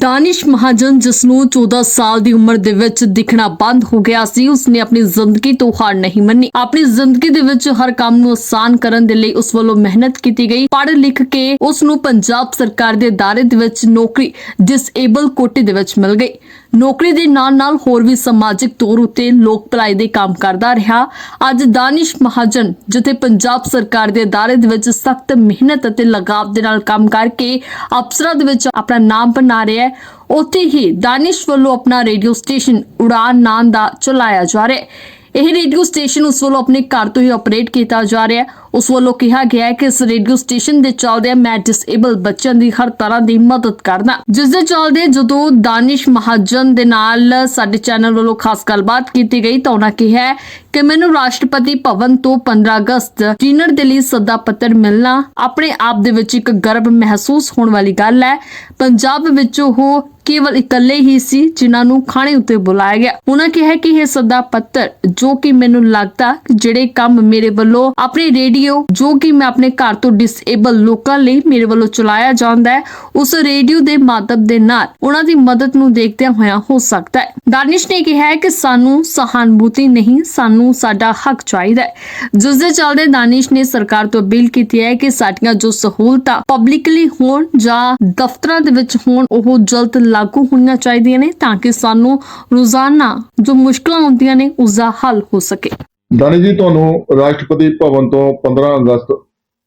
ਦਾਨਿਸ਼ ਮਹਾਜਨ, ਜਿਸ ਨੂੰ 14 ਸਾਲ ਦੀ ਉਮਰ ਦੇ ਵਿੱਚ ਦਿਖਣਾ ਬੰਦ ਹੋ ਗਿਆ ਸੀ, ਉਸਨੇ ਆਪਣੀ ਜ਼ਿੰਦਗੀ ਤੋਂ ਹਾਰ ਨਹੀਂ ਮੰਨੀ। ਆਪਣੀ ਜ਼ਿੰਦਗੀ ਦੇ ਵਿੱਚ ਹਰ ਕੰਮ ਨੂੰ ਆਸਾਨ ਕਰਨ ਦੇ ਲਈ ਉਸ ਵੱਲੋਂ ਮਿਹਨਤ ਕੀਤੀ ਗਈ। ਪੜ੍ਹ ਲਿਖ ਕੇ ਉਸ ਨੂੰ ਪੰਜਾਬ ਸਰਕਾਰ ਦੇ ਦਾਇਰੇ ਦੇ ਵਿੱਚ ਨੌਕਰੀ ਡਿਸਏਬਲ ਕੋਟੇ ਦੇ ਵਿੱਚ ਮਿਲ ਗਈ। ਨੌਕਰੀ ਦੇ ਨਾਲ ਨਾਲ ਹੋਰ ਵੀ ਸਮਾਜਿਕ ਤੌਰ ਉਤੇ ਲੋਕ ਭਲਾਈ ਦੇ ਕੰਮ ਕਰਦਾ ਰਿਹਾ। ਅੱਜ ਦਾਨਿਸ਼ ਮਹਾਜਨ, ਜਿੱਥੇ ਪੰਜਾਬ ਸਰਕਾਰ ਦੇ ਦਾਇਰੇ ਦੇ ਵਿੱਚ ਸਖਤ ਮਿਹਨਤ ਅਤੇ ਲਗਾਵ ਦੇ ਨਾਲ ਕੰਮ ਕਰਕੇ ਅਫਸਰਾਂ ਦੇ ਵਿੱਚ ਆਪਣਾ ਨਾਮ ਬਣਾ ਰਿਹਾ ਹੈ ਉੱਥੇ ਹੀ ਦਾਨਿਸ਼ ਵੱਲੋਂ ਆਪਣਾ ਰੇਡੀਓ ਸਟੇਸ਼ਨ ਉਡਾਨ ਨਾਂ ਦਾ ਚਲਾਇਆ ਜਾ ਰਿਹਾ ਹੈ। ਇਹ ਰੇਡੀਓ ਸਟੇਸ਼ਨ ਉਸ ਵੱਲੋਂ ਆਪਣੇ ਘਰ ਤੋਂ ਹੀ ਆਪਰੇਟ ਕੀਤਾ ਜਾ ਰਿਹਾ ਹੈ। ਉਸ ਵੱਲੋਂ ਕਿਹਾ ਗਿਆ ਹੈ ਕਿ ਇਸ ਰੇਡੀਓ ਸਟੇਸ਼ਨ ਦੇ ਚੱਲਦੇ ਮੈਂ ਡਿਸੇਬਲ ਬੱਚਿਆਂ ਦੀ ਹਰ ਤਰ੍ਹਾਂ ਦੀ ਮਦਦ ਕਰਦਾ। ਜਿਸ ਦੇ ਚੱਲਦੇ ਜਦੋਂ ਦਾਨਿਸ਼ ਮਹਾਜਨ ਦੇ ਨਾਲ ਸਾਡੇ ਚੈਨਲ ਵੱਲੋਂ ਖਾਸ ਗੱਲਬਾਤ ਕੀਤੀ ਗਈ ਤਾਂ ਉਹਨਾਂ ਕਿਹਾ ਕਿ ਮੈਨੂੰ ਰਾਸ਼ਟਰਪਤੀ ਭਵਨ ਤੋਂ 15 ਅਗਸਤ ਡਿਨਰ ਦੇ ਲਈ ਸੱਦਾ ਪੱਤਰ ਮਿਲਣਾ ਆਪਣੇ ਆਪ ਦੇ ਵਿੱਚ ਇੱਕ ਗਰਵ ਮਹਿਸੂਸ ਹੋਣ ਵਾਲੀ ਗੱਲ ਹੈ। ਪੰਜਾਬ ਵਿੱਚ ਉਹ ਕੇਵਲ ਇਕੱਲੇ ਹੀ ਸੀ ਜਿਨ੍ਹਾਂ ਨੂੰ ਖਾਣੇ ਉੱਤੇ ਬੁਲਾਇਆ ਗਿਆ। ਉਹਨਾਂ ਕਿਹਾ ਕਿ ਇਹ ਸੱਦਾ ਪੱਤਰ ਜੋ ਕਿ ਮੈਨੂੰ ਲੱਗਦਾ ਜਿਹੜੇ ਕੰਮ ਮੇਰੇ ਵੱਲੋਂ ਆਪਣੇ ਰੇਡੀਓ, ਜੋ ਕਿ ਮੈਂ ਆਪਣੇ ਘਰ ਤੋਂ ਡਿਸੇਬਲ ਲੋਕਾਂ ਲਈ ਮੇਰੇ ਵੱਲੋਂ ਚਲਾਇਆ ਜਾਂਦਾ ਹੈ, ਉਸ ਰੇਡੀਓ ਦੇ ਮਾਧਿਅਮ ਦੇ ਨਾਲ ਉਹਨਾਂ ਦੀ ਮਦਦ ਨੂੰ ਦੇਖਦਿਆਂ ਹੋਇਆ ਹੋ ਸਕਦਾ ਹੈ। ਦਾਨਿਸ਼ ਨੇ ਕਿਹਾ ਕਿ ਸਾਨੂੰ ਸਹਾਨੁਭੂਤੀ ਨਹੀਂ ਸਾਨੂੰ ਸਾਡਾ ਹੱਕ ਚਾਹੀਦਾ ਹੈ। ਜਿਸ ਦੇ ਚੱਲਦੇ ਦਾਨਿਸ਼ ਨੇ ਸਰਕਾਰ ਤੋਂ ਅਪੀਲ ਕੀਤੀ ਹੈ ਕਿ ਸਾਡੀਆਂ ਜੋ ਸਹੂਲਤਾਂ ਪਬਲਿਕਲੀ ਹੋਣ ਜਾਂ ਦਫ਼ਤਰਾਂ ਦੇ ਵਿੱਚ ਹੋਣ ਉਹ ਜਲਦ ਲਾਗੂ ਹੋਣੀਆਂ ਚਾਹੀਦੀਆਂ ਨੇ ਤਾਂ ਕਿ ਸਾਨੂੰ ਰੋਜ਼ਾਨਾ ਜੋ ਮੁਸ਼ਕਲਾਂ ਹੁੰਦੀਆਂ ਨੇ ਉਸ ਦਾ ਹੱਲ ਹੋ ਸਕੇ। ਦਾਨੀ ਜੀ ਤੁਹਾਨੂੰ ਰਾਸ਼ਟਰਪਤੀ ਭਵਨ ਤੋਂ 15 ਅਗਸਤ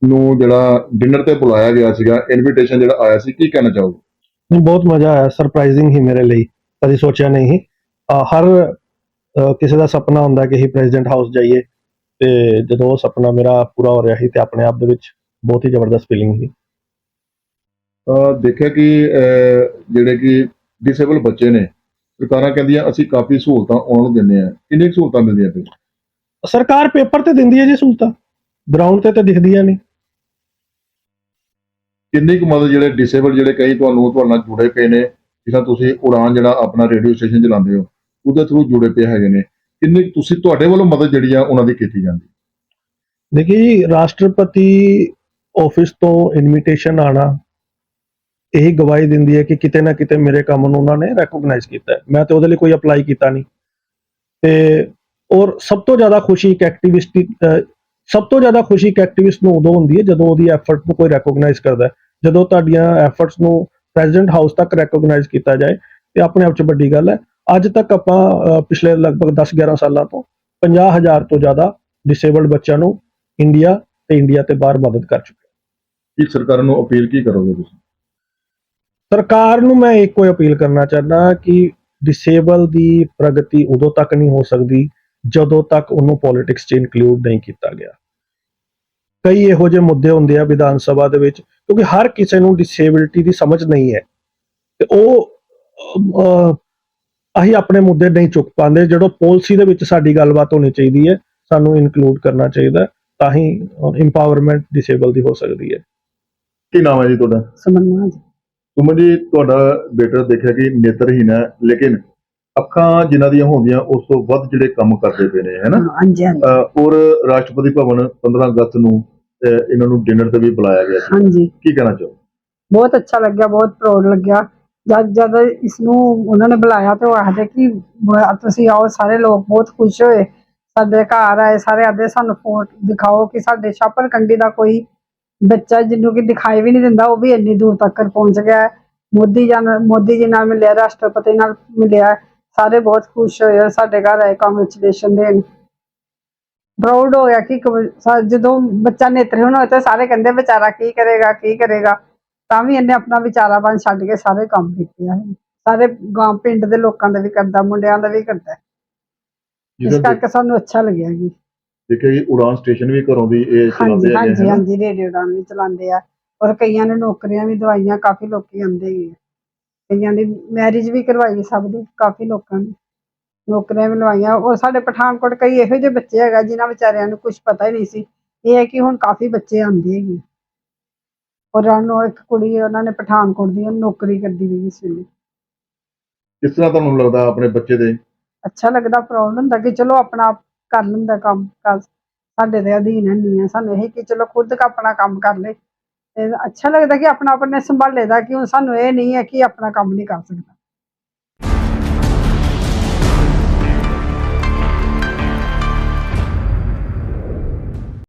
ਨੂੰ ਜਿਹੜਾ ਡਿਨਰ ਤੇ ਬੁਲਾਇਆ ਗਿਆ ਸੀਗਾ ਇਨਵੀਟੇਸ਼ਨ ਜਿਹੜਾ ਆਇਆ ਸੀ ਕੀ ਕਹਿਣਾ ਚਾਹੋਗੇ? ਬਹੁਤ ਮਜ਼ਾ ਆਇਆ ਸਰਪ੍ਰਾਈਜ਼ਿੰਗ ਹੀ ਮੇਰੇ ਲਈ। ਕਦੀ ਸੋਚਿਆ ਨਹੀਂ ਹਰ ਕਿਸੇ ਦਾ ਸੁਪਨਾ ਹੁੰਦਾ ਕਿ ਹੀ ਪ੍ਰੈਜ਼ੀਡੈਂਟ ਹਾਊਸ ਜਾਈਏ ਤੇ ਜਦੋਂ ਉਹ ਸੁਪਨਾ ਮੇਰਾ ਪੂਰਾ ਹੋ ਰਿਹਾ ਸੀ ਤੇ ਆਪਣੇ ਆਪ ਦੇ ਵਿੱਚ ਬਹੁਤ ਹੀ ਜ਼ਬਰਦਸਤ ਫੀਲਿੰਗ ਸੀ। ਦੇਖਿਆ ਕਿ ਜਿਹੜੇ ਕਿ ਡਿਸੇਬਲ ਬੱਚੇ ਨੇ ਸਰਕਾਰਾਂ ਕਹਿੰਦੀਆਂ ਅਸੀਂ ਕਾਫੀ ਸਹੂਲਤਾਂ ਉਹਨਾਂ ਨੂੰ ਦਿੰਦੇ ਆ ਕਿੰਨੀ ਸਹੂਲਤਾਂ ਮਿਲਦੀਆਂ ਤੇ ਸਰਕਾਰ ਪੇਪਰ ਤੇ ਦਿੰਦੀ ਹੈ ਜੀ ਸਹੂਲਤਾਂ ਗਰਾਊਂਡ ਤੇ ਤਾਂ ਦਿਖਦੀਆਂ ਨਹੀਂ। ਕਿੰਨੀ ਕੁ ਮਦਦ ਜਿਹੜੇ ਡਿਸੇਬਲ ਜਿਹੜੇ ਕਈ ਤੁਹਾਨੂੰ ਤੁਹਾਡੇ ਨਾਲ ਜੁੜੇ ਪਏ ਨੇ ਜਿਸ ਤੁਸੀਂ ਉਡਾਨ ਜਿਹੜਾ ਆਪਣਾ ਰੇਡੀਓ ਸਟੇਸ਼ਨ ਚਲਾਉਂਦੇ ਹੋ ਉਹਦੇ ਥਰੂ ਜੁੜੇ ਪਏ ਹੈਗੇ ਨੇ। ਕਿੰਨੀ ਤੁਸੀਂ ਤੁਹਾਡੇ ਵੱਲੋਂ ਮਦਦ ਜਿਹੜੀ ਆ ਉਹਨਾਂ ਦੀ ਕੀਤੀ ਜਾਂਦੀ? ਦੇਖੀ ਜੀ, ਰਾਸ਼ਟਰਪਤੀ ਆਫਿਸ ਤੋਂ ਇਨਵੀਟੇਸ਼ਨ ਆਣਾ ਇਹ ਗਵਾਹੀ ਦਿੰਦੀ ਹੈ ਕਿ ਕਿਤੇ ਨਾ ਕਿਤੇ ਮੇਰੇ ਕੰਮ ਨੂੰ ਉਹਨਾਂ ਨੇ ਰੈਕੋਗਨਾਈਜ਼ ਕੀਤਾ ਹੈ। ਮੈਂ ਤੇ ਉਹਦੇ ਲਈ ਕੋਈ ਅਪਲਾਈ ਕੀਤਾ ਨਹੀਂ। ਤੇ ਔਰ ਸਭ ਤੋਂ ਜ਼ਿਆਦਾ ਖੁਸ਼ੀ ਇੱਕ ਐਕਟਿਵਿਸਟ ਸਭ ਤੋਂ ਜ਼ਿਆਦਾ ਖੁਸ਼ੀ ਇੱਕ ਐਕਟਿਵਿਸਟ ਨੂੰ ਉਦੋਂ ਹੁੰਦੀ ਹੈ ਜਦੋਂ ਉਹਦੀ ਐਫਰਟ ਨੂੰ ਕੋਈ ਰੈਕੋਗਨਾਈਜ਼ ਕਰਦਾ ਹੈ। ਜਦੋਂ ਤੁਹਾਡੀਆਂ ਐਫਰਟਸ ਨੂੰ ਪ੍ਰੈਜ਼ੀਡੈਂਟ ਹਾਊਸ ਤੱਕ ਰੈਕੋਗਨਾਈਜ਼ ਕੀਤਾ ਜਾਏ, ਤੇ ਆਪਣੇ ਆਪ 'ਚ ਵੱਡੀ ਗੱਲ ਹੈ। ਅੱਜ ਤੱਕ ਆਪਾਂ ਪਿਛਲੇ ਲਗਭਗ 10-11 ਸਾਲਾਂ ਤੋਂ 50000 ਤੋਂ ਜ਼ਿਆਦਾ ਡਿਸੇਬਲਡ ਬੱਚਿਆਂ ਨੂੰ ਇੰਡੀਆ ਤੇ ਇੰਡੀਆ ਤੇ ਬਾਹਰ ਮਦਦ ਕਰ ਚੁੱਕੇ ਕੀ ਸਰਕਾਰ ਨੂੰ ਅਪੀਲ ਕੀ ਕਰੋਗੇ ਤੁਸੀਂ? ਸਰਕਾਰ ਨੂੰ ਮੈਂ ਇੱਕੋ ਹੀ ਅਪੀਲ ਕਰਨਾ ਚਾਹੁੰਦਾ ਕਿ ਡਿਸੇਬਲ ਦੀ ਪ੍ਰਗਤੀ ਉਦੋਂ ਤੱਕ ਨਹੀਂ ਹੋ ਸਕਦੀ ਜਦੋਂ ਤੱਕ ਉਹਨੂੰ ਪੋਲਿਟਿਕਸ 'ਚ ਇਨਕਲੂਡ ਨਹੀਂ ਕੀਤਾ ਗਿਆ। ਕਈ ਇਹੋ ਜਿਹੇ ਮੁੱਦੇ ਹੁੰਦੇ ਆ ਵਿਧਾਨ ਸਭਾ ਦੇ ਵਿੱਚ ਕਿਉਂਕਿ ਹਰ ਕਿਸੇ ਨੂੰ ਡਿਸੇਬਿਲਟੀ ਦੀ ਸਮਝ ਨਹੀਂ ਹੈ। ਤੇ ਉਹ ਅਸੀਂ ਆਪਣੇ ਮੁੱਦੇ ਨਹੀਂ ਚੁੱਕ ਪਾਉਂਦੇ। ਜਦੋਂ ਪਾਲਿਸੀ ਦੇ ਵਿੱਚ ਸਾਡੀ ਗੱਲਬਾਤ ਹੋਣੀ ਚਾਹੀਦੀ ਹੈ ਸਾਨੂੰ ਇਨਕਲੂਡ ਕਰਨਾ ਚਾਹੀਦਾ ਤਾਂ ਹੀ ਇੰਪਾਵਰਮੈਂਟ ਡਿਸੇਬਲ ਦੀ ਹੋ ਸਕਦੀ ਹੈ। ਕੀ ਨਾਮ ਹੈ ਜੀ ਤੁਹਾਡਾ? ਸਮਨਵਾ ਜੀ ਤੁਮ ਜੀ ਤੁਹਾਡਾ ਬੇਟਾ ਦੇਖਿਆ ਕਿ ਨੇਤਰਹੀਨ ਹੈ ਲੇਕਿਨ ਅੱਖਾਂ ਜਿਨ੍ਹਾਂ ਦੀਆਂ ਹੁੰਦੀਆਂ ਉਸ ਤੋਂ ਵੱਧ ਜਿਹੜੇ ਕੰਮ ਕਰਦੇ ਪਏ ਨੇ ਹੈਨਾ? ਹਾਂਜੀ ਔਰ ਰਾਸ਼ਟਰਪਤੀ ਭਵਨ 15 ਅਗਸਤ ਨੂੰ ਇਹਨਾਂ ਨੂੰ ਡਿਨਰ ਤੇ ਵੀ ਬੁਲਾਇਆ ਗਿਆ ਸੀ। ਹਾਂਜੀ। ਕੀ ਕਹਿਣਾ ਚਾਹੋ ਬਹੁਤ ਅੱਛਾ ਲੱਗਿਆ ਬਹੁਤ ਪ੍ਰਾਊਡ ਲੱਗਿਆ। ਜਦ ਜਦ ਇਸ ਨੂੰ ਉਹਨਾਂ ਨੇ ਬੁਲਾਇਆ ਤੇ ਉਹ ਆਖਦੇ ਕਿ ਬ- ਤੁਸੀਂ ਆਓ, ਸਾਰੇ ਲੋਕ ਬਹੁਤ ਖੁਸ਼ ਹੋਏ। ਸਾਡੇ ਘਰ ਆਏ, ਸਾਰੇ ਆਦੇ ਸਾਨੂੰ ਫੋਟੋ ਦਿਖਾਓ ਕਿ ਸਾਡੇ ਛਾਪਰ ਕੰਡੀ ਦਾ ਕੋਈ ਬੱਚਾ ਜਿਹਨੂੰ ਕਿ ਦਿਖਾਈ ਵੀ ਨਹੀਂ ਦਿੰਦਾ, ਉਹ ਵੀ ਇੰਨੀ ਦੂਰ ਤੱਕ ਪਹੁੰਚ ਗਿਆ ਹੈ। ਮੋਦੀ ਜੀ ਨਾਲ ਮੋਦੀ ਜੀ ਨਾਲ ਮਿਲਿਆ, ਰਾਸ਼ਟਰਪਤੀ ਨਾਲ ਮਿਲਿਆ ਸਾਰੇ ਬਹੁਤ ਖੁਸ਼ ਹੋਏ ਔਰ ਸਾਡੇ ਘਰ ਆਏ। ਕੰਗ੍ਰੈਚੁਲੇਸ਼ਨ ਦੇਣ। ਪ੍ਰਾਊਡ ਹੋ ਗਿਆ ਕਿ ਇੱਕ ਸਾ- ਜਦੋਂ ਬੱਚਾ ਨੇਤਰਹੀਣ ਹੋਇਆ ਤਾਂ ਸਾਰੇ ਕਹਿੰਦੇ ਵਿਚਾਰਾ ਕੀ ਕਰੇਗਾ ਕੀ ਕਰੇਗਾ? ਤਾਂ ਵੀ ਇਹਨੇ ਆਪਣਾ ਵਿਚਾਰਾਪਨ ਛੱਡ ਕੇ ਸਾਰੇ ਕੰਮ ਕੀਤੇ ਆ। ਸਾਰੇ ਗਾਂ ਪਿੰਡ ਦੇ ਲੋਕਾਂ ਦਾ ਵੀ ਕਰਦਾ ਮੁੰਡਿਆਂ ਦਾ ਵੀ ਕਰਦਾ। ਇਸ ਕਰਕੇ ਸਾਨੂੰ ਅੱਛਾ ਲੱਗਿਆ ਜੀ। ਦੇਖਿਆ ਉਡਾਨ ਸਟੇਸ਼ਨ ਵੀ ਘਰੋਂ ਦੀ ਇਹ ਚਲਾਉਂਦੇ ਹੈਗੇ ਹਾਂਜੀ ਹਾਂਜੀ ਰੇਡੀਓ ਡਾਨ ਵੀ ਚਲਾਉਂਦੇ ਆ। ਔਰ ਕਈਆਂ ਨੇ ਨੌਕਰੀਆਂ ਵੀ ਦਵਾਈਆਂ ਕਾਫੀ ਲੋਕੀ ਆਉਂਦੇ ਹੀ ਆ। ਕਈਆਂ ਦੀ ਮੈਰਿਜ ਵੀ ਕਰਵਾਈ ਸਭ ਦੀ ਕਾਫੀ ਲੋਕਾਂ ਦੀ ਨੌਕਰੀਆਂ ਵੀ ਲਵਾਈਆਂ। ਔਰ ਸਾਡੇ ਪਠਾਨਕੋਟ ਕਈ ਇਹੋ ਜਿਹੇ ਬੱਚੇ ਹੈਗਾ ਜਿਨ੍ਹਾਂ ਵਿਚਾਰਿਆਂ ਨੂੰ ਕੁਝ ਪਤਾ ਹੀ ਨਹੀਂ ਸੀ। ਇਹ ਹੈ ਕਿ ਹੁਣ ਕਾਫੀ ਬੱਚੇ ਆਉਂਦੇ ਹੈਗੇ ਔਰ ਉਹਨੂੰ ਇੱਕ ਕੁੜੀ ਉਹਨਾਂ ਨੇ ਪਠਾਨਕੋਟ ਦੀ ਨੌਕਰੀ ਕਰਦੀ ਵੀ ਵੇਲੇ ਕਿਸ ਤਰ੍ਹਾਂ ਤੁਹਾਨੂੰ ਲੱਗਦਾ ਆਪਣੇ ਬੱਚੇ ਦੇ? ਅੱਛਾ ਲੱਗਦਾ ਪ੍ਰਾਊਡ ਹੁੰਦਾ ਕਿ ਚਲੋ ਆਪਣਾ ਆਪ ਕਰ ਲੈਂਦਾ ਕੰਮ ਕਾਜ ਸਾਡੇ ਦੇ ਅਧੀਨ ਨਹੀਂ ਹੈ ਸਾਨੂੰ ਇਹ ਕਿ ਚਲੋ ਖੁਦ ਕ ਆਪਣਾ ਕੰਮ ਕਰ ਲੇ। ਤੇ ਅੱਛਾ ਲੱਗਦਾ ਕਿ ਆਪਣਾ ਆਪਣੇ ਸੰਭਾਲੇ ਦਾ ਕਿ ਹੁਣ ਸਾਨੂੰ ਇਹ ਨਹੀਂ ਹੈ ਕਿ ਆਪਣਾ ਕੰਮ ਨਹੀਂ ਕਰ ਸਕਦਾ।